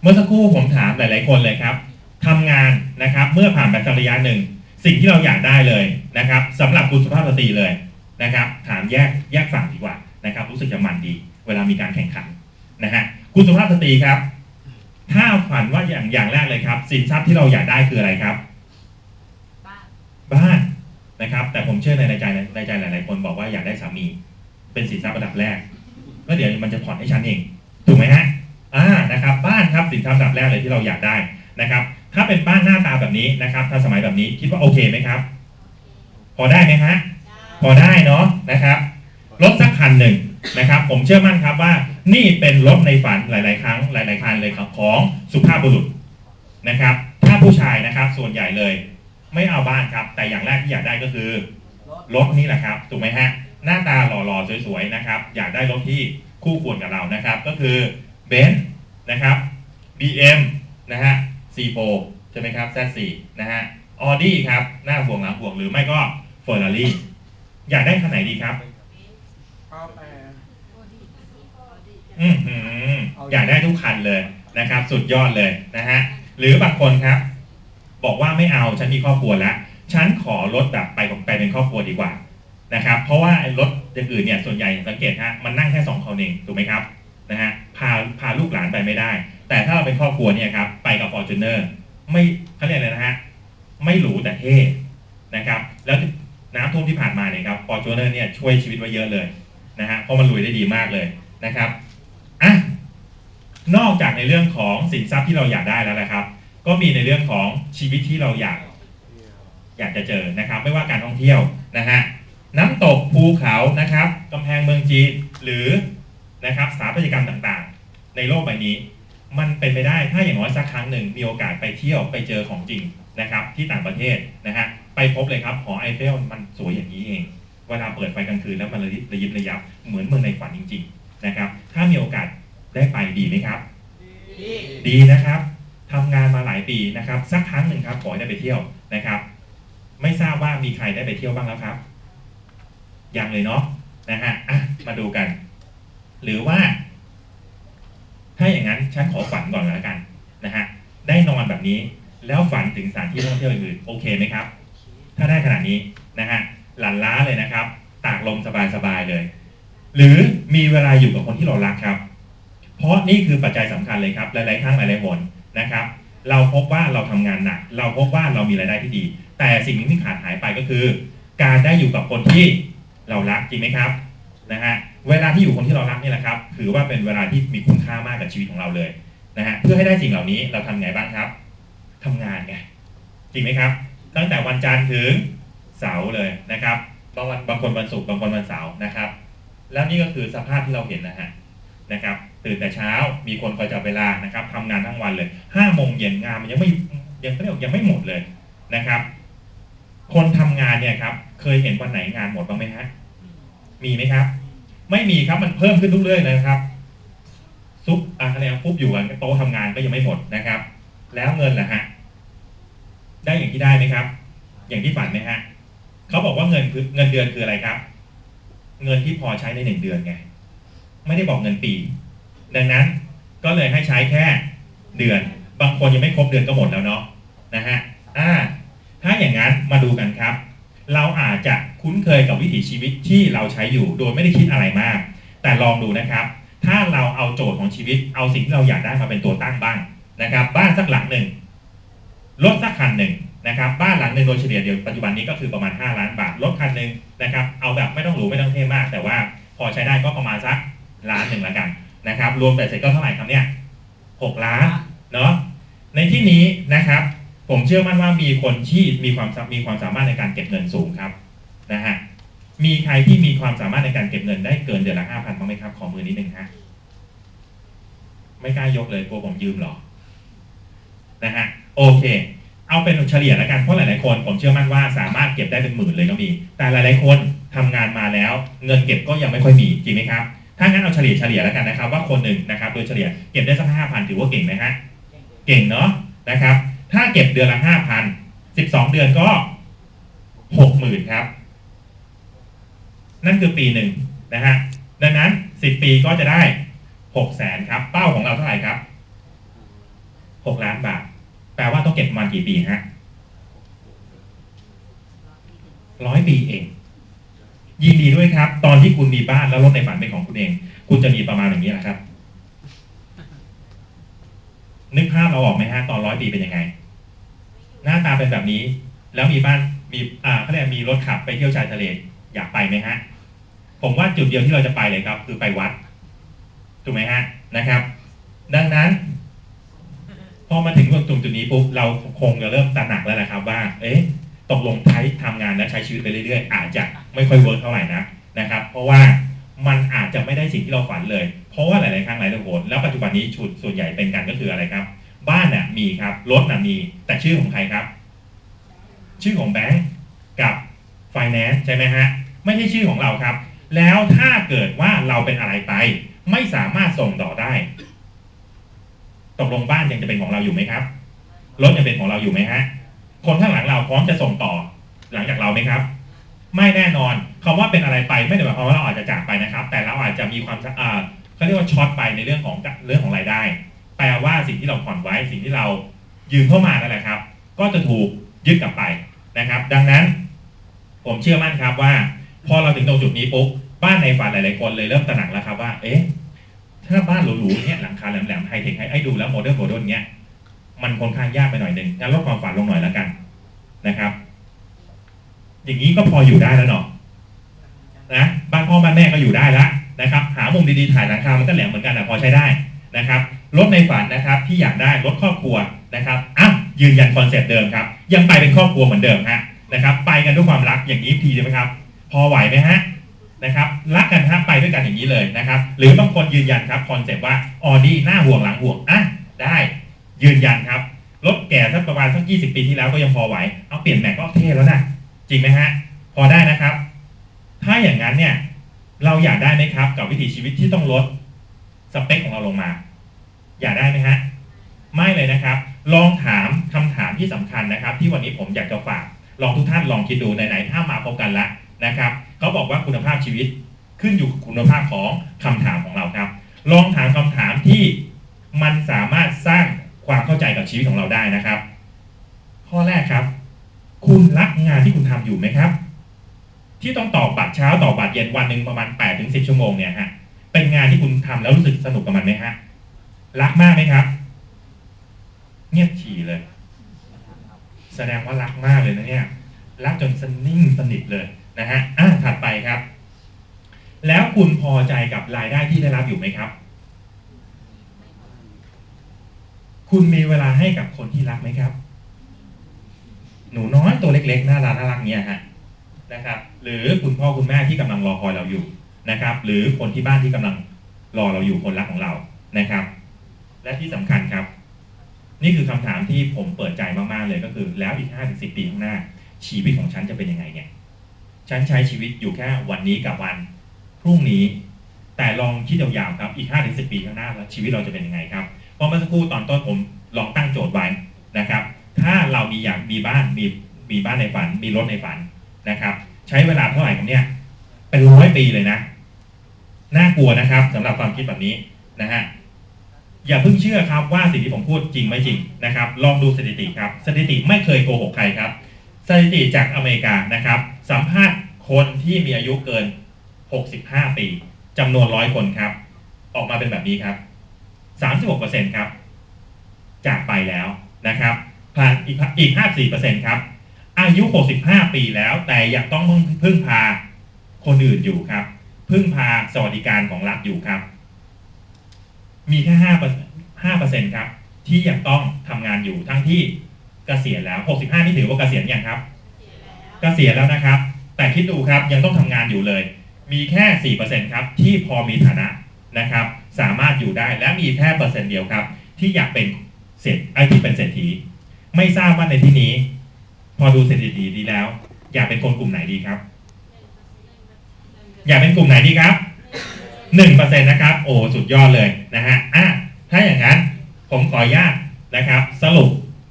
เมื่อสักครู่ผมถามหลาย ๆ คนเลยครับทำงานนะครับ เมื่อผ่านไปสักระยะหนึ่ง สิ่งที่เราอยากได้เลยนะครับสำหรับคุณสุภาพสตรีเลยนะครับ ถามแยกแยกฝั่งดีกว่านะครับ รู้สึกจะมันดี เวลามีการแข่งขันนะฮะคุณสุภาพสตรีครับ ถ้าฝันว่าอย่างอย่างแรกเลยครับ สินทรัพย์ที่เราอยากได้คืออะไรครับ บ้านบ้านนะครับ แต่ผมเชื่อในในใจในใจหลาย ๆ คนบอกว่าอยากได้สามี เป็นสินทรัพย์ระดับแรกก็เดี๋ยวมันจะผ่อนให้ฉันเองถูกไหมฮะ อ่านะครับบ้านครับสินทรัพย์ระดับแรกเลยที่เราอยากได้นะครับ ถ้าเป็นบ้านหน้าตาแบบนี้นะครับถ้าสมัยแบบนี้คิดว่าโอเคไหมครับ พอได้ไหมฮะพอได้เนาะนะครับรถสักคันหนึ่งนะครับ ผมเชื่อมั่นครับว่านี่เป็นรถในฝันหลาย ๆ ครั้งหลาย ๆ คันเลยครับของสุภาพบุรุษนะครับ ถ้าผู้ชายนะครับส่วนใหญ่เลย ไม่เอาบ้านครับ แต่อย่างแรกที่อยากได้ก็คือรถนี่แหละครับถูกไหมฮะหน้าตาหล่อๆสวยๆนะครับ อยากได้รถที่คู่ควรกับเรานะครับ ก็คือ เบนซ์นะครับ BM นะฮะ C4 ใช่ไหมครับ Z4 นะฮะออดี้ครับ หน้าห่วงหลังห่วงหรือไม่ก็เฟอร์รารี่อยากได้คันไหนดีครับก็แปลอือหืออยากได้ทุกคันเลยนะครับ สุดยอดเลยนะฮะหรือบางคนครับ บอกว่าไม่เอาฉันมีครอบครัวแล้ว ฉันขอรถแบบไปกับไปเป็นครอบครัวดีกว่านะครับ เพราะว่าไอ้รถอย่างอื่นเนี่ยส่วนใหญ่สังเกตฮะมันนั่งแค่สองคนเองถูกไหมครับ นะฮะพาพาลูกหลานไปไม่ได้ แต่ถ้าเราเป็นครอบครัวเนี่ยครับไปกับฟอร์จูเนอร์ไม่เขาเรียกอะไรนะฮะไม่หรูแต่เท่นะครับแล้วน้ำท่วมที่ผ่านมาเนี่ยครับฟอร์จูเนอร์เนี่ยช่วยชีวิตไว้เยอะเลยนะฮะเพราะมันลุยได้ดีมากเลยนะครับอะนอกจากในเรื่องของสินทรัพย์ที่เราอยากได้แล้วนะครับ ก็มีในเรื่องของชีวิตที่เราอยากอยากจะเจอนะครับ ไม่ว่าการท่องเที่ยวนะฮะน้ำตกภูเขานะครับกำแพงเมืองจีนหรือ นะครับสถาปัตยกรรมต่างๆ ในโลกใบนี้ มันเป็นไปได้ถ้าอย่างน้อยสักครั้งหนึ่งมีโอกาสไปเที่ยวไปเจอของจริงนะครับ ที่ต่างประเทศนะฮะไปพบเลยครับหอไอเฟลมันสวยอย่างนี้เอง เวลาเปิดไฟกลางคืนแล้วมันระยิบระยิบระยับเหมือนเมืองในฝันจริง ๆนะครับ ถ้ามีโอกาสได้ไปดีไหมครับดีดีนะครับทำงานมาหลายปีนะครับ สักครั้งหนึ่งครับขอให้ได้ไปเที่ยวนะครับ ไม่ทราบว่ามีใครได้ไปเที่ยวบ้างแล้วครับยังเลยเนาะนะฮะอะมาดูกัน หรือว่า ถ้าอย่างนั้นฉันขอฝันก่อนแล้วกันนะฮะได้นอนแบบนี้แล้วฝันถึงสถานที่ท่องเที่ยวอื่นโอเคไหมครับ ถ้าได้ขนาดนี้นะฮะหลันล้าเลยนะครับ ตากลมสบายๆเลย หรือมีเวลาอยู่กับคนที่เรารักครับ เพราะนี่คือปัจจัยสำคัญเลยครับ หลายๆครั้งหลายๆหนนะครับ เราพบว่าเราทำงานหนัก เราพบว่าเรามีรายได้ที่ดี แต่สิ่งนึงที่ขาดหายไปก็คือ การได้อยู่กับคนที่เรารักจริงไหมครับ นะฮะเวลาที่อยู่คนที่เรารักนี่แหละครับถือว่าเป็นเวลาที่มีคุณค่ามากกับชีวิตของเราเลยนะฮะเพื่อให้ได้สิ่งเหล่านี้เราทำไงบ้างครับทำงานไงจริงไหมครับ ตั้งแต่วันจันทร์ถึงเสาร์เลยนะครับบางวันบางคนวันศุกร์บางคนวันเสาร์นะครับ แล้วนี่ก็คือสภาพที่เราเห็นนะฮะนะครับ ตื่นแต่เช้ามีคนคอยจับเวลานะครับทำงานทั้งวันเลยห้าโมงเย็นงานมันยังไม่ยังไม่ยังไม่หมดเลยนะครับ คนทำงานเนี่ยครับ เคยเห็นวันไหนงานหมดบ้างไหมฮะมีไหมครับ ไม่มีครับมันเพิ่มขึ้นทุกเรื่อยเลยนะครับ ซุปอะไรนะปุ๊บอยู่กันโต๊ะทำงานก็ยังไม่หมดนะครับ แล้วเงินล่ะฮะได้อย่างที่ได้ไหมครับ อย่างที่ฝันไหมฮะเขาบอกว่าเงินเงินเดือนคืออะไรครับ เงินที่พอใช้ในหนึ่งเดือนไง ไม่ได้บอกเงินปี ดังนั้นก็เลยให้ใช้แค่เดือน บางคนยังไม่ครบเดือนก็หมดแล้วเนาะนะฮะอ่าถ้าอย่างนั้นมาดูกันครับ เราอาจจะ คุ้นเคยกับวิถีชีวิตที่เราใช้อยู่ โดยไม่ได้คิดอะไรมาก แต่ลองดูนะครับ ถ้าเราเอาโจทย์ของชีวิต เอาสิ่งที่เราอยากได้มาเป็นตัวตั้งบ้างนะครับ บ้านสักหลังหนึ่งรถสักคันหนึ่งนะครับ บ้านหลังหนึ่งโดยเฉลี่ยเดียวปัจจุบันนี้ก็คือประมาณ 5 ล้านบาทรถคันหนึ่งนะครับ เอาแบบไม่ต้องหรูไม่ต้องเท่มาก แต่ว่าพอใช้ได้ก็ประมาณสักล้านหนึ่งล้วกันนะครับ รวมแต่เสร็จก็เท่าไหร่ครับเนี่ยหกล้านเนาะในที่นี้นะครับ ผมเชื่อมั่นว่ามีคนที่มีความมีความสามารถในการเก็บเงินสูงครับ นะฮะมีใครที่มีความสามารถในการเก็บเงินได้เกินเดือนละห้าพันบ้างไหมครับ ขอมือนิดนึงฮะไม่กล้ายกเลยกลัวผมยืมหรอนะฮะโอเค เอาเป็นเฉลี่ยแล้วกันเพราะหลายๆคน ผมเชื่อมั่นว่าสามารถเก็บได้เป็นหมื่นเลยก็มี แต่หลายๆคนทำงานมาแล้ว เงินเก็บก็ยังไม่ค่อยมีจริงไหมครับถ้างั้นเอาเฉลี่ยเฉลี่ยแล้วกันนะครับ ว่าคนหนึ่งนะครับโดยเฉลี่ยเก็บได้สักห้าพันถือว่าเก่งไหมฮะเก่งเนาะนะครับ ถ้าเก็บเดือนละห้าพันสิบสองเดือนก็หกหมื่นครับ นั่นคือปีหนึ่งนะฮะดังนั้นสิบปีก็จะได้หกแสนครับ เป้าของเราเท่าไหร่ครับหกล้านบาท แปลว่าต้องเก็บประมาณกี่ปีฮะร้อยปีเอง ยินดีด้วยครับ ตอนที่คุณมีบ้านแล้วรถในฝันเป็นของคุณเอง คุณจะมีประมาณอย่างนี้แหละครับ นึกภาพเราออกไหมฮะตอนร้อยปีเป็นยังไง หน้าตาเป็นแบบนี้ แล้วมีบ้านมีอ่าเขาเรียกมีรถขับไปเที่ยวชายทะเลอยากไปไหมฮะ ผมว่าจุดเดียวที่เราจะไปเลยครับ คือไปวัด ถูกไหมฮะนะครับ ดังนั้นพอมาถึงตรงจุดนี้ปุ๊บเราคงจะเริ่มตระหนักแล้วนะครับ ว่า เอ๊ะตกลงใช้ทำงานและใช้ชีวิตไปเรื่อยๆ อาจจะไม่ค่อยเวิร์กเท่าไหร่นะนะครับ เพราะว่ามันอาจจะไม่ได้สิ่งที่เราฝันเลย เพราะว่าหลายๆครั้งหลายๆคนแล้วปัจจุบันนี้ชุดส่วนใหญ่เป็นกันก็คืออะไรครับ บ้านน่ะมีครับรถน่ะมี แต่ชื่อของใครครับ ชื่อของแบงก์กับไฟแนนซ์ใช่ไหมฮะไม่ใช่ชื่อของเราครับ แล้วถ้าเกิดว่าเราเป็นอะไรไป ไม่สามารถส่งต่อได้ ตกลงบ้านยังจะเป็นของเราอยู่ไหมครับรถยังเป็นของเราอยู่ไหมฮะ คนข้างหลังเราพร้อมจะส่งต่อ หลังจากเราไหมครับ ไม่แน่นอนคำว่าเป็นอะไรไปไม่ได้หมายความว่าเราอาจจะจากไปนะครับ แต่เราอาจจะมีความอ่าเขาเรียกว่าช็อตไปในเรื่องของเรื่องของรายได้ แปลว่าสิ่งที่เราผ่อนไว้สิ่งที่เรายืมเข้ามานั่นแหละครับ ก็จะถูกยึดกลับไปนะครับ ดังนั้น ผมเชื่อมั่นครับว่า พอเราถึงตรงจุดนี้ปุ๊บ บ้านในฝันหลายๆคนเลยเริ่มตระหนักแล้วครับว่า เอ๊ะ ถ้าบ้านหรูๆเนี่ยหลังคาแหลมๆไฮเทคให้ไอ้ดูแล้วโมเดิร์นโมเดิร์นเงี้ยมันค่อนข้างยากไปหน่อยหนึ่งงั้นลดความฝันลงหน่อยแล้วกันนะครับ อย่างนี้ก็พออยู่ได้แล้วเนาะนะบ้านพ่อบ้านแม่ก็อยู่ได้แล้วนะครับ หามุมดีๆถ่ายหลังคามันก็แหลมเหมือนกันแต่พอใช้ได้นะครับรถในฝันนะครับที่อยากได้รถครอบครัวนะครับอะยืนยันคอนเซ็ปต์เดิมครับ ยังไปเป็นครอบครัวเหมือนเดิมฮะนะครับ ไปกันด้วยความรักอย่างนี้พีใช่ไหมครับ พอไหวไหมฮะ นะครับรักกันฮะไปด้วยกันอย่างนี้เลยนะครับ หรือบางคนยืนยันครับคอนเซปต์ว่าออดี้หน้าห่วงหลังห่วงอะได้ยืนยันครับรถแก่สักประมาณสักยี่สิบปีที่แล้วก็ยังพอไหวเอาเปลี่ยนแม็กก็เท่แล้วนะจริงไหมฮะพอได้นะครับ ถ้าอย่างนั้นเนี่ยเราอยากได้ไหมครับ กับวิถีชีวิตที่ต้องลดสเปคของเราลงมา อยากได้ไหมฮะไม่เลยนะครับ ลองถามคำถามที่สำคัญนะครับ ที่วันนี้ผมอยากจะฝากลองทุกท่านลองคิดดูไหนๆถ้ามาพบกันแล้ว นะครับเขาบอกว่าคุณภาพชีวิตขึ้นอยู่กับคุณภาพของคำถามของเราครับ ลองถามคำถามที่มันสามารถสร้างความเข้าใจกับชีวิตของเราได้นะครับ ข้อแรกครับ คุณรักงานที่คุณทำอยู่ไหมครับ ที่ต้องตอบบัตรเช้าตอบบัตรเย็นวันหนึ่งประมาณ8ปดถึงสิชั่วโมงเนี่ยฮะเป็นงานที่คุณทำแล้วรู้สึกสนุกกับมันไหมฮะรักมากไหมครับ เงียบฉี่เลย แสดงว่ารักมากเลยนะเนี่ยรักจนสนิ่งสนิทเลย นะฮะอะถัดไปครับ แล้วคุณพอใจกับรายได้ที่ได้รับอยู่ไหมครับ คุณมีเวลาให้กับคนที่รักไหมครับ หนูน้อยตัวเล็กๆน่ารักน่ารักเนี่ยฮะนะครับ หรือคุณพ่อคุณแม่ที่กำลังรอคอยเราอยู่นะครับ หรือคนที่บ้านที่กำลังรอเราอยู่คนรักของเรานะครับ และที่สำคัญครับ นี่คือคำถามที่ผมเปิดใจมากๆเลยก็คือ แล้วอีก5้าถึงสิปีข้างหน้า ชีวิตของฉันจะเป็นยังไงเนี่ย ฉันใช้ชีวิตอยู่แค่วันนี้กับวันพรุ่งนี้ แต่ลองคิดยาวๆครับอีก5้าถึงสิปีข้างหน้าแล้วชีวิตเราจะเป็นยังไงครับเพราะเมื่อสักครู่ตอนต้นผมลองตั้งโจทย์ไว้นะครับ ถ้าเรามีอยากมีบ้านมีมีบ้านในฝัน มีรถในฝันนะครับ ใช้เวลาเท่าไหร่ครับเนี่ยเป็นร้อยปีเลยนะน่ากลัวนะครับสำหรับความคิดแบบนี้นะฮะอย่าเพิ่งเชื่อครับว่าสิ่งที่ผมพูดจริงไม่จริงนะครับ ลองดูสถิติครับ สถิติไม่เคยโกหกใครครับ สถิติจากอเมริกานะครับ สัมภาษณ์คนที่มีอายุเกิน 65 ปีจำนวนร้อยคนครับ ออกมาเป็นแบบนี้ครับ 36%ครับ จากไปแล้วนะครับผ่านอีกอีก 54%ครับ อายุ 65 ปีแล้ว แต่ยังต้องพึ่งพาคนอื่นอยู่ครับ พึ่งพาสวัสดิการของรัฐอยู่ครับ มีแค่5 5%ครับ ที่ยังต้องทำงานอยู่ทั้งที่เกษียณแล้ว 65 นี่ถือว่าเกษียณยังครับ กษียณแล้วนะครับ แต่คิดดูครับยังต้องทำงานอยู่เลย มีแค่ 4%ครับที่พอมีฐานะนะครับ สามารถอยู่ได้และมีแค่เปอร์เซ็นต์เดียวครับ ที่อยากเป็นเศรษไอ้ที่เป็นเศรษฐี ไม่ทราบว่าในที่นี้ พอดูสถิติดีแล้ว อยากเป็นคนกลุ่มไหนดีครับ อยากเป็นกลุ่มไหนดีครับหนึ่งเปอร์เซ็นต์นะครับ โอ้สุดยอดเลยนะฮะอะถ้าอย่างนั้นผมขออนุญาตนะครับ สรุป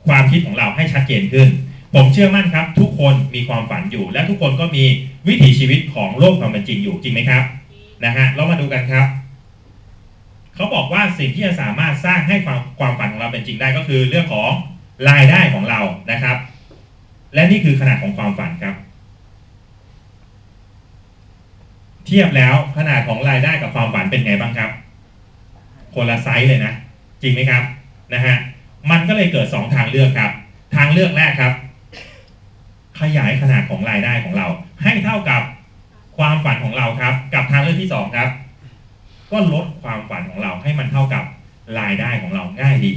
ความคิดของเราให้ชัดเจนขึ้น ผมเชื่อมั่นครับ ทุกคนมีความฝันอยู่ และทุกคนก็มีวิถีชีวิตของโลกความเป็นจริงอยู่จริงไหมครับนะฮะเรามาดูกันครับเขาบอกว่าสิ่งที่จะสามารถสร้างให้ความความฝันของเราเป็นจริงได้ก็คือเรื่องของรายได้ของเรานะครับ และนี่คือขนาดของความฝันครับ เทียบแล้วขนาดของรายได้กับความฝันเป็นไงบ้างครับคนละไซส์เลยนะจริงไหมครับนะฮะมันก็เลยเกิดสองทางเลือกครับ ทางเลือกแรกครับ ขยายขนาดของรายได้ของเรา ให้เท่ากับความฝันของเราครับ กับทางเลือกที่สองครับ ก็ลดความฝันของเราให้มันเท่ากับรายได้ของเราง่ายดี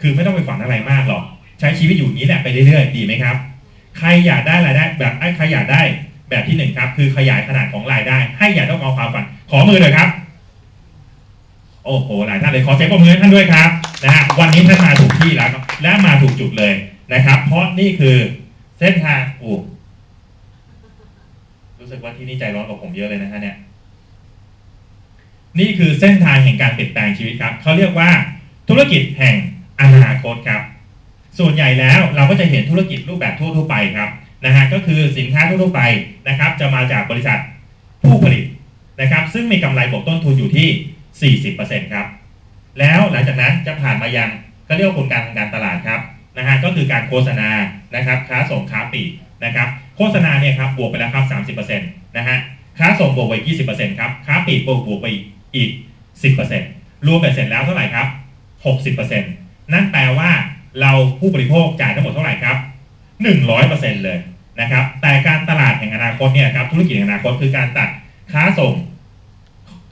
คือไม่ต้องไปฝันอะไรมากหรอก ใช้ชีวิตอยู่นี้แหละไปเรื่อยๆ ดีไหมครับ ใครอยากได้รายได้แบบไอ้ใครอยากได้แบบที่หนึ่งครับ คือขยายขนาดของรายได้ ให้อย่าต้องเอาความฝัน ขอมือเลยครับ โอ้โห หลายท่านเลยขอเสียงปรบมือให้ท่านด้วยครับ นะฮะ วันนี้ท่านมาถูกที่แล้ว และมาถูกจุดเลยนะครับ เพราะนี่คือ เส้นทางโอ้รู้สึกว่าที่นี่ใจร้อนกว่าผมเยอะเลยนะฮะเนี่ย นี่คือเส้นทางแห่งการเปลี่ยนแปลงชีวิตครับ เขาเรียกว่าธุรกิจแห่งอนาคตครับ ส่วนใหญ่แล้วเราก็จะเห็นธุรกิจรูปแบบทั่วๆไปครับนะฮะก็คือสินค้าทั่วๆไปนะครับ จะมาจากบริษัทผู้ผลิตนะครับ ซึ่งมีกำไรบวกต้นทุนอยู่ที่ 40%ครับ แล้วหลังจากนั้นจะผ่านมายังก็เรียกว่ากลไกทางการตลาดครับนะฮะก็คือการโฆษณา นะครับค้าส่งค้าปลีกนะครับโฆษณาเนี่ยครับบวกไปแล้วครับ30%นะฮะค้าส่งบวกไป20%ครับค้าปลีกบวกบวกไปอีก 10%รวมเป็นเสร็จแล้วเท่าไหร่ครับ 60%นั่นแปลว่าเราผู้บริโภคจ่ายทั้งหมดเท่าไหร่ครับ100%เลยนะครับแต่การตลาดแห่งอนาคตเนี่ยครับธุรกิจแห่งอนาคตคือการตัดค้าส่ง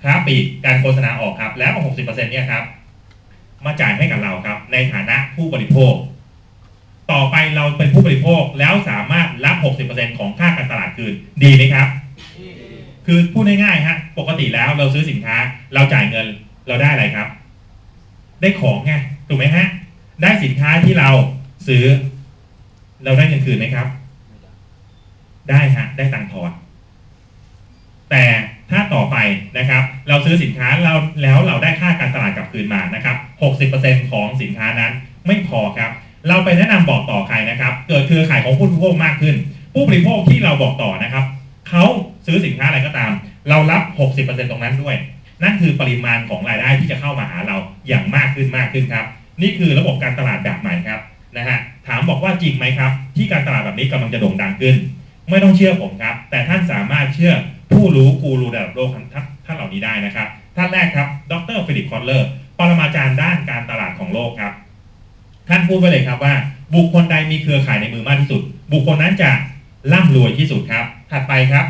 ค้าปลีกการโฆษณาออกครับแล้ว60%เนี่ยครับมาจ่ายให้กับเราครับในฐานะผู้บริโภค ต่อไปเราเป็นผู้บริโภคแล้วสามารถรับ 60%ของค่าการตลาดคืนดีไหมครับ คือพูดง่ายๆฮะปกติแล้วเราซื้อสินค้า เราจ่ายเงินเราได้อะไรครับ ได้ของไงถูกไหมฮะ ได้สินค้าที่เราซื้อ เราได้เงินคืนไหมครับ ได้ฮะได้ตังค์ทอนแต่ถ้าต่อไปนะครับ เราซื้อสินค้าเราแล้วเราได้ค่าการตลาดกลับคืนมานะครับ 60%ของสินค้านั้นไม่พอครับ เราไปแนะนำบอกต่อใครนะครับ เกิดเครือข่ายของผู้บริโภคมากขึ้น ผู้บริโภคที่เราบอกต่อนะครับเขาซื้อสินค้าอะไรก็ตาม เรารับ 60%ตรงนั้นด้วย นั่นคือปริมาณของรายได้ที่จะเข้ามาหาเราอย่างมากขึ้นมากขึ้นครับ นี่คือระบบการตลาดแบบใหม่ครับนะฮะถามบอกว่าจริงไหมครับ ที่การตลาดแบบนี้กำลังจะโด่งดังขึ้น ไม่ต้องเชื่อผมครับ แต่ท่านสามารถเชื่อผู้รู้กูรูระดับโลกท่านท่านเหล่านี้ได้นะครับท่านแรกครับ ดรฟิลิปคอตเลอร์ปรมาจารย์ด้านการตลาดของโลกครับ ท่านพูดไว้เลยครับว่า บุคคลใดมีเครือข่ายในมือมากที่สุด บุคคลนั้นจะร่ำรวยที่สุดครับ ถัดไปครับ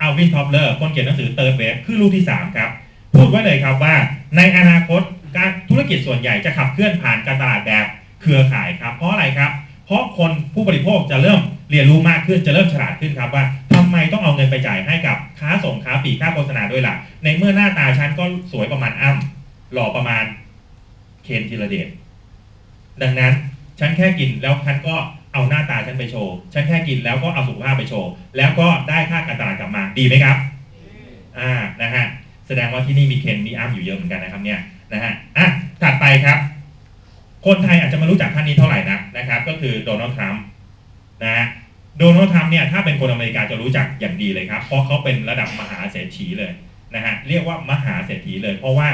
อัลวินท็อปเลอร์คนเขียนหนังสือเติร์ดเวฟคือลูกที่ 3 ครับ พูดไว้เลยครับว่า ในอนาคตการธุรกิจส่วนใหญ่จะขับเคลื่อนผ่านการตลาดแบบเครือข่ายครับ เพราะอะไรครับ เพราะคนผู้บริโภคจะเริ่มเรียนรู้มากขึ้นจะเริ่มฉลาดขึ้นครับว่าทำไมต้องเอาเงินไปจ่ายให้กับค้าส่งค้าปลีกค่าโฆษณาด้วยล่ะในเมื่อหน้าตาฉันก็สวยประมาณอ้ำหล่อประมาณเคนธีรเดช ดังนั้นฉันแค่กินแล้วฉันก็เอาหน้าตาฉันไปโชว์ฉันแค่กินแล้วก็เอาสุขภาพไปโชว์แล้วก็ได้ค่าการตลาดกลับมาดีไหมครับอ่านะฮะแสดงว่าที่นี่มีเคนมีอ้ำอยู่เยอะเหมือนกันนะครับเนี่ยนะฮะอะถัดไปครับ คนไทยอาจจะไม่รู้จักท่านนี้เท่าไหร่นักนะครับ ก็คือโดนัลด์ทรัมป์นะฮะโดนัลด์ทรัมป์เนี่ยถ้าเป็นคนอเมริกาจะรู้จักอย่างดีเลยครับ เพราะเขาเป็นระดับมหาเศรษฐีเลยนะฮะเรียกว่ามหาเศรษฐีเลย เพราะว่า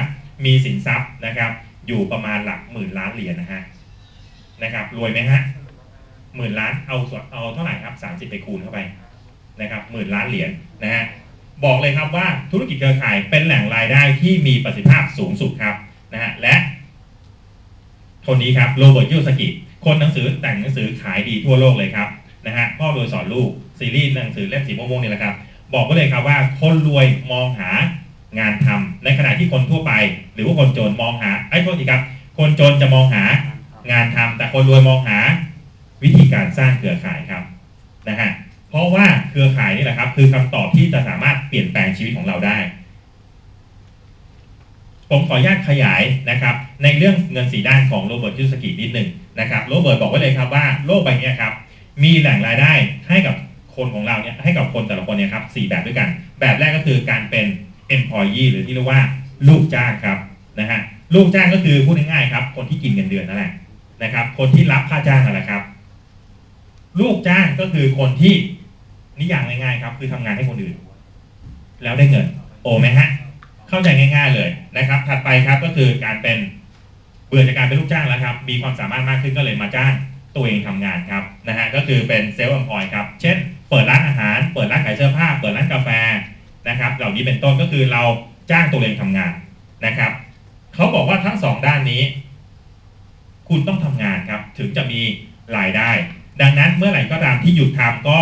มีสินทรัพย์นะครับ อยู่ประมาณหลักหมื่นล้านเหรียญนะฮะ นะครับรวยไหมฮะหมื่นล้านเอาส่วนเอาเท่าไหร่ครับสามสิบไปคูณเข้าไปนะครับหมื่นล้านเหรียญนะฮะบอกเลยครับว่าธุรกิจเครือข่ายเป็นแหล่งรายได้ที่มีประสิทธิภาพสูงสุดครับนะฮะและคนนี้ครับโรเบิร์ตยูสกิคนหนังสือแต่งหนังสือขายดีทั่วโลกเลยครับนะฮะพ่อรวยสอนลูกซีรีส์หนังสือเล่มสีม่วงๆนี่แหละครับ บอกไว้เลยครับว่าคนรวยมองหางานทำในขณะที่คนทั่วไป หรือว่าคนจนมองหาไอ้โทษทีครับ คนจนจะมองหา งานทำแต่คนรวยมองหาวิธีการสร้างเครือข่ายครับนะฮะเพราะว่าเครือข่ายนี่แหละครับ คือคำตอบที่จะสามารถเปลี่ยนแปลงชีวิตของเราได้ ผมขออนุญาตขยายนะครับ ในเรื่องเงินสีด้านของโรเบิร์ตยูสกินิดหนึ่งนะครับโรเบิร์ตบอกไว้เลยครับว่าโลกใบนี้ครับ มีแหล่งรายได้ให้กับคนของเราเนี่ยให้กับคนแต่ละคนเนี่ยครับสี่แบบด้วยกัน แบบแรกก็คือการเป็น employee หรือที่เรียกว่าลูกจ้างครับนะฮะลูกจ้างก็คือพูดง่ายๆครับ คนที่กินเงินเดือนนั่นแหละ นะครับ คนที่รับค่าจ้างนั่นแหละครับ ลูกจ้างก็คือคนที่นิยามง่ายๆครับ คือทำงานให้คนอื่น แล้วได้เงิน โอไหมฮะเข้าใจง่าย ๆเลยนะครับ ถัดไปครับก็คือการเป็นเบื่อจากการเป็นลูกจ้างแล้วครับ มีความสามารถมากขึ้นก็เลยมาจ้างตัวเองทำงานครับนะฮะก็คือเป็นเซลล์ e อ p พอยครับ เช่น เปิดร้านอาหาร เปิดร้านขายเสื้อผ้า เปิดร้านกาแฟนะครับ เหล่านี้เป็นต้นก็คือเราจ้างตัวเองทำงานนะครับเขาบอกว่าทั้งสองด้านนี้ คุณต้องทำงานครับ ถึงจะมีรายได้ ดังนั้นเมื่อไหร่ก็ตามที่หยุดทำก็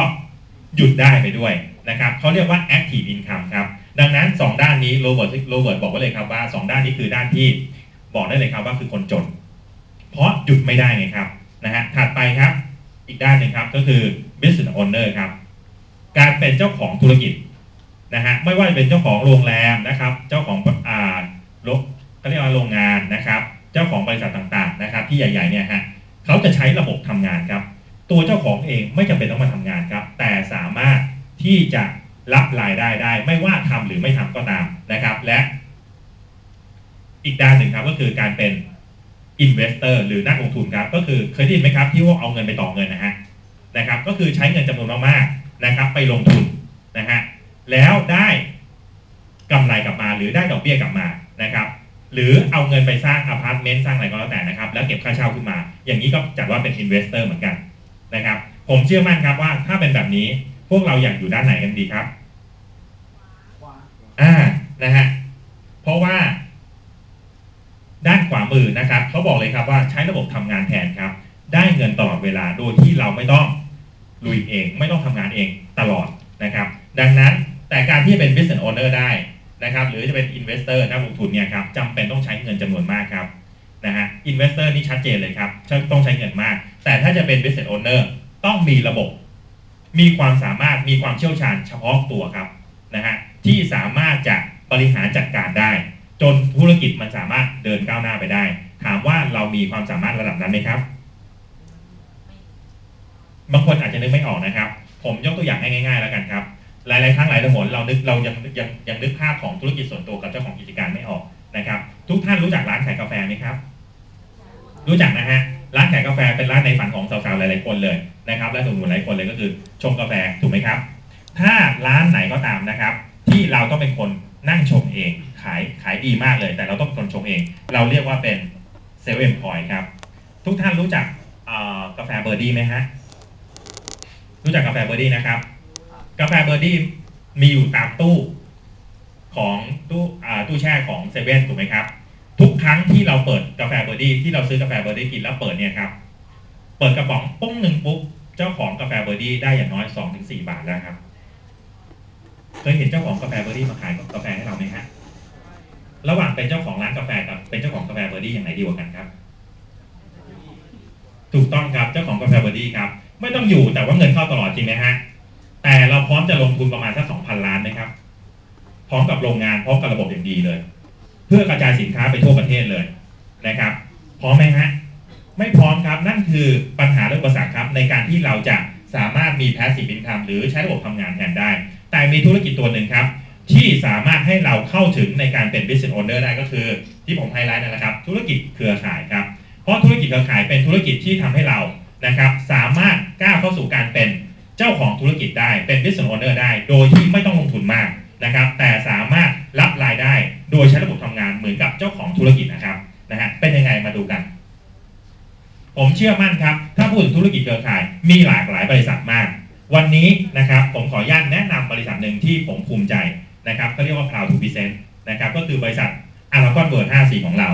หยุดได้ไปด้วยนะครับเขาเรียกว่า active income ครับ ดังนั้น 2 ด้านนี้โรเบิร์ตโรเบิร์ตบอกไว้เลยครับว่า 2 ด้านนี้คือด้านที่บอกได้เลยครับว่าคือคนจน เพราะหยุดไม่ได้ไงครับนะฮะถัดไปครับอีกด้านหนึ่งครับก็คือ business owner ครับ การเป็นเจ้าของธุรกิจนะฮะไม่ว่าจะเป็นเจ้าของโรงแรมนะครับ เจ้าของอ่ารงเขาเรียกว่าโรงงานนะครับ เจ้าของบริษัทต่างๆนะครับที่ใหญ่ๆเนี่ยฮะเขาจะใช้ระบบทำงานครับ ตัวเจ้าของเองไม่จำเป็นต้องมาทำงานครับ แต่สามารถที่จะรับรายได้ได้ ไม่ว่าทำหรือไม่ทำก็ตามนะครับ และอีกด้านหนึ่งครับก็คือการเป็น investor หรือนักลงทุนครับ ก็คือเคยได้ยินไหมครับที่ว่าเอาเงินไปต่อเงินนะฮะนะครับ ก็คือใช้เงินจำนวนมากๆนะครับ ไปลงทุนนะฮะแล้วได้กำไรกลับมาหรือได้ดอกเบี้ยกลับมานะครับ หรือเอาเงินไปสร้างอพาร์ตเมนต์สร้างอะไรก็แล้วแต่นะครับ แล้วเก็บค่าเช่าขึ้นมา อย่างนี้ก็จัดว่าเป็น investor เหมือนกันนะครับ ผมเชื่อมั่นครับว่าถ้าเป็นแบบนี้พวกเราอยากอยู่ด้านไหนกันดีครับอ่านะฮะเพราะว่า ด้านขวามือนะครับเขาบอกเลยครับว่าใช้ระบบทำงานแทนครับ ได้เงินตลอดเวลาโดยที่เราไม่ต้องลุยเอง ไม่ต้องทำงานเองตลอดนะครับ ดังนั้นแต่การที่เป็น business owner ได้ นะครับหรือจะเป็น investor นักลงทุนเนี่ยครับจำเป็นต้องใช้เงินจำนวนมากครับนะฮะ investor นี่ชัดเจนเลยครับต้องใช้เงินมาก แต่ถ้าจะเป็น business owner ต้องมีระบบ มีความสามารถมีความเชี่ยวชาญเฉพาะตัวครับนะฮะที่สามารถจะบริหารจัดการได้ จนธุรกิจมันสามารถเดินก้าวหน้าไปได้ ถามว่าเรามีความสามารถระดับนั้นไหมครับ บางคนอาจจะนึกไม่ออกนะครับ ผมยกตัวอย่างให้ง่าย ๆ แล้วกันครับ หลายๆครั้งหลายหนเรานึกเรายังยังยังนึกภาพของธุรกิจส่วนตัวกับเจ้าของกิจการไม่ออกนะครับ ทุกท่านรู้จักร้านขายกาแฟไหมครับ รู้จักนะฮะร้านขายกาแฟเป็นร้านในฝันของสาวๆหลายๆคนเลยนะครับ และหนุ่มๆหลายคนเลยก็คือชงกาแฟถูกไหมครับ ถ้าร้านไหนก็ตามนะครับ ที่เราต้องเป็นคนนั่งชงเองขายขายดีมากเลย แต่เราต้องเป็นคนชงเอง เราเรียกว่าเป็นเซเว่นพอยครับ ทุกท่านรู้จักกาแฟเบอร์ดี้ไหมฮะรู้จักกาแฟเบอร์ดี้นะครับ กาแฟเบอร์ดี้มีอยู่ตามตู้ของตู้ตู้แช่ของเซเว่นถูกไหมครับ ทุกครั้งที่เราเปิดกาแฟเบอร์ดี้ที่เราซื้อกาแฟเบอร์ดี้กินแล้วเปิดเนี่ยครับ เปิดกระป๋องปุ้งหนึ่งปุ๊บเจ้าของกาแฟเบอร์ดี้ได้อย่างน้อย2-4ถึงสี่บาทแล้วครับเคยเห็นเจ้าของกาแฟเบอร์ดี้มาขายกาแฟให้เราไหมฮะระหว่างเป็นเจ้าของร้านกาแฟกับเป็นเจ้าของกาแฟเบอร์ดี้อย่างไหนดีกว่ากันครับ ถูกต้องครับเจ้าของกาแฟเบอร์ดี้ครับ ไม่ต้องอยู่แต่ว่าเงินเข้าตลอดจริงไหมฮะ แต่เราพร้อมจะลงทุนประมาณสักสองพันล้านไหมครับ พร้อมกับโรงงานพร้อมกับระบบอย่างดีเลย เพื่อกระจายสินค้าไปทั่วประเทศเลยนะครับ พร้อมไหมฮะไม่พร้อมครับนั่นคือปัญหาและอุปสรรคครับ ในการที่เราจะสามารถมี passive income หรือใช้ระบบทำงานแทนได้ แต่มีธุรกิจตัวหนึ่งครับ ที่สามารถให้เราเข้าถึงในการเป็น business owner ได้ก็คือ ที่ผมไฮไลท์นั่นแหละครับ ธุรกิจเครือข่ายครับ เพราะธุรกิจเครือข่ายเป็นธุรกิจที่ทำให้เรานะครับ สามารถก้าวเข้าสู่การเป็น เจ้าของธุรกิจได้เป็น business owner ได้ โดยที่ไม่ต้องลงทุนมากนะครับ แต่สามารถรับรายได้โดยใช้ระบบทำงานเหมือนกับเจ้าของธุรกิจนะครับนะฮะเป็นยังไงมาดูกัน ผมเชื่อมั่นครับ ถ้าพูดถึงธุรกิจเครือข่าย มีหลากหลายบริษัทมาก วันนี้นะครับผมขออนุญาตแนะนำบริษัทหนึ่งที่ผมภูมิใจนะครับเขาเรียกว่า Proud to Present นะครับก็คือบริษัท a r a g o n World 54 ของเรา